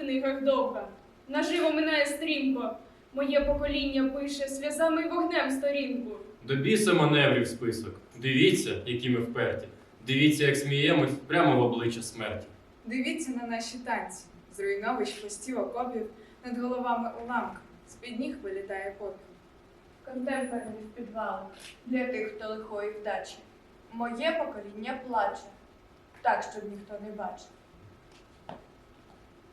книгах довга. Наживо минає стрімко. Моє покоління пише сльозами й вогнем сторінку. До біса маневрів список. Дивіться, які ми вперті. Дивіться, як сміємось прямо в обличчя смерті. Дивіться на наші танці. З руйновищ хвостів окопів над головами уламка. З-під ніг вилітає попіл. Контемпери в підвалах для тих, хто лихої вдачі. Моє покоління плаче, так, щоб ніхто не бачив.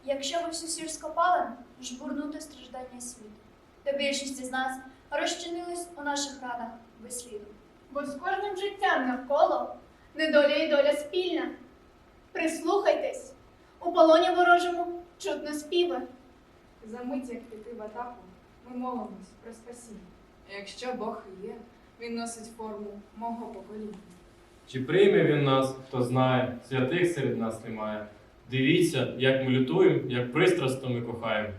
Якщо ви всю сіль скопали, жбурнути страждання світу. Та більшість із нас розчинились у наших ранах без сліду. Бо з кожним життям навколо недоля і доля спільна. Прислухайтесь, у полоні ворожому чутно співи. За мить, як піти в атаку, ми молимось про спасіння. Якщо Бог є, він носить форму мого покоління. Чи прийме він нас, хто знає, святих серед нас немає. Дивіться, як ми лютуємо, як пристрасно ми кохаємо.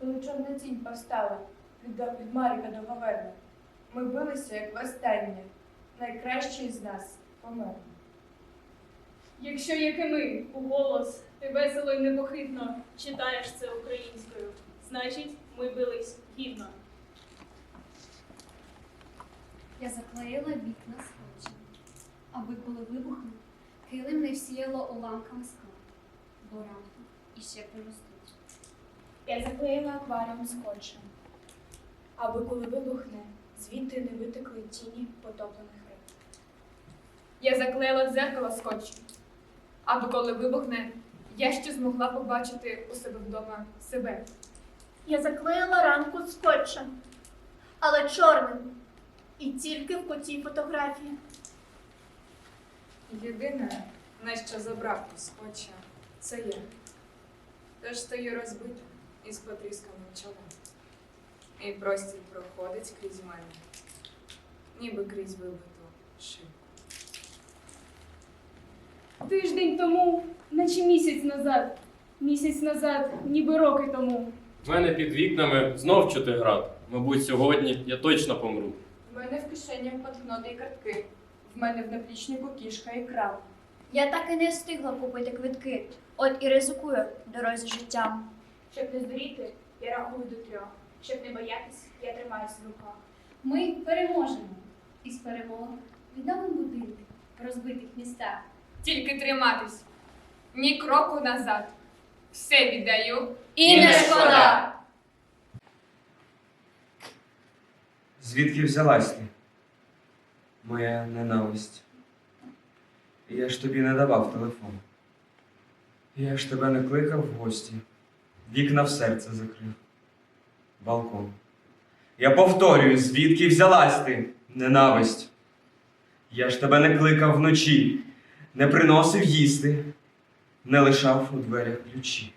Коли чорна тінь повстала від, від Маріка до Гаверни, ми билися, як востаннє. Найкращий з нас помер. Якщо, як і ми, у голос, ти весело й непохитно читаєш це українською, значить, ми бились гідно. Я заклеїла вікна скотчем, аби коли вибухне, килим не всіяло уламками скла, бо ранку іще приростуть. Я заклеїла акваріум скотчем, аби коли вибухне, звідти не витекли тіні потоплених риб. Я заклеїла дзеркало скотчем, аби коли вибухне, я ще змогла побачити у себе вдома себе. Я заклеїла ранку скотчем, але чорним. І тільки в куті фотографії. Єдине, на що забрав скотча, це я. Тож стою розбита із потрісканим чолом. І простір проходить крізь мене, ніби крізь вибиту шибку. Тиждень тому, наче місяць назад, місяць назад, ніби роки тому. В мене під вікнами знов чути град. Мабуть, сьогодні я точно помру. В мене в кишенях банкноти і картки. В мене в наплічнику кішка і крав. Я так і не встигла купити квитки, от і ризикую дорозі життям. Щоб не здуріти, я рахую до трьох. Щоб не боятись, я тримаюся в руках. Ми переможемо. І з перемоги відновимо будинки в розбитих містах. Тільки триматись, ні кроку назад. Все віддаю. І не шкода! Звідки взялась ти? Моя ненависть. Я ж тобі не давав телефон. Я ж тебе не кликав в гості. Вікна в серце закрив. Балкон. Я повторюю, звідки взялась ти, ненависть. Я ж тебе не кликав вночі, не приносив їсти, не лишав у дверях ключі.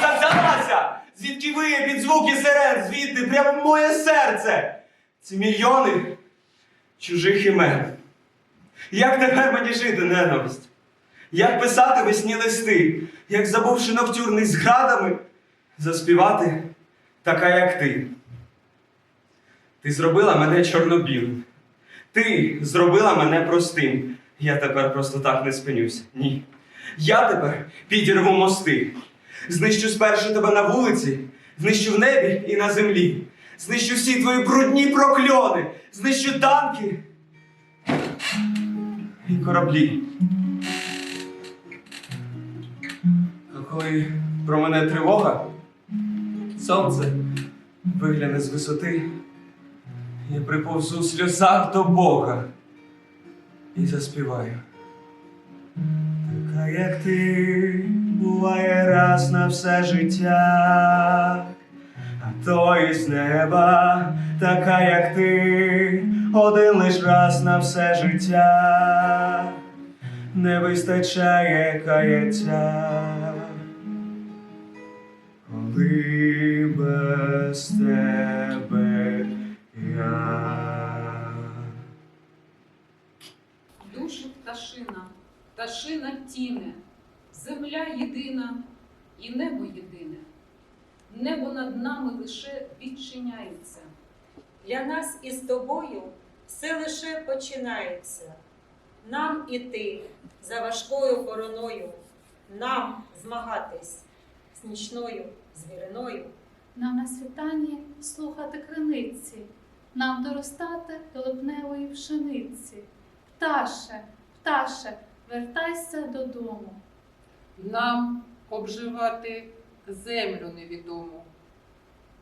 Ця взялася? Звідки ви під звуки сирен, звідти прямо в моє серце? Ці мільйони чужих імен. Як тепер мені жити, ненависть? Як писати весні листи, як забувши ноктюрний з градами, заспівати така, як ти. Ти зробила мене чорнобілим. Ти зробила мене простим. Я тепер просто так не спинюся. Ні. Я тепер підірву мости. Знищу спершу тебе на вулиці, знищу в небі і на землі. Знищу всі твої брудні прокльони, знищу танки і кораблі. Коли про мене тривога, сонце вигляне з висоти, я приповзу в сльозах до Бога і заспіваю. Така, як ти, буває раз на все життя, то із неба, така, як ти, один лиш раз на все життя, не вистачає каяття, коли без тебе я. Душу пташина, пташина тіне, земля єдина і небо єдине. Небо над нами лише відчиняється. Для нас із тобою все лише починається. Нам іти за важкою короною, нам змагатись з нічною звіриною. Нам на світанні слухати криниці, нам доростати до липневої пшениці. Пташе, пташе, вертайся додому. Нам обживати землю невідому,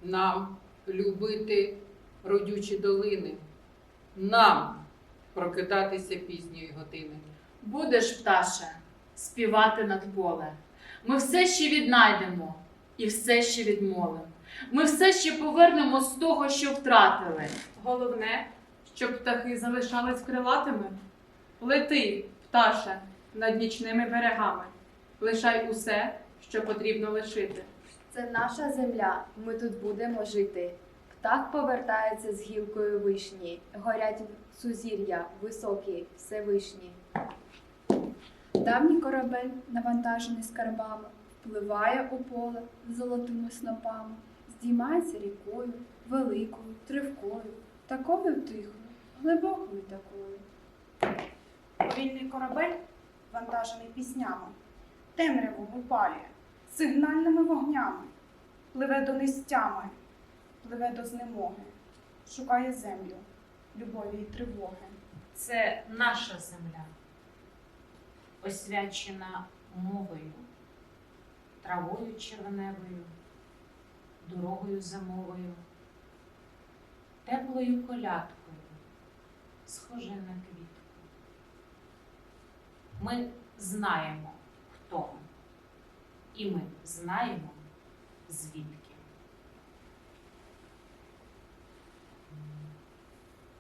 нам любити родючі долини, нам прокидатися пізньої години. Будеш, пташе, співати над поле. Ми все ще віднайдемо і все ще відмовимо. Ми все ще повернемо з того, що втратили. Головне, щоб птахи залишались крилатими. Лети, пташе, над нічними берегами. Лишай усе, що потрібно лишити. Це наша земля, ми тут будемо жити. Птах повертається з гілкою вишні, горять сузір'я високі, всевишні. Давній корабель, навантажений скарбами, впливає у поле золотими снопами, здіймається рікою, великою, тривкою, такою тихою, глибокою такою. Повільний корабель, вантажений піснями, темряву випалює, сигнальними вогнями, пливе до нестями, пливе до знемоги, шукає землю, любові і тривоги. Це наша земля, освячена мовою, травою червоневою, дорогою зимовою, теплою колядкою, схоже на квітку. Ми знаємо, хто і ми знаємо, звідки.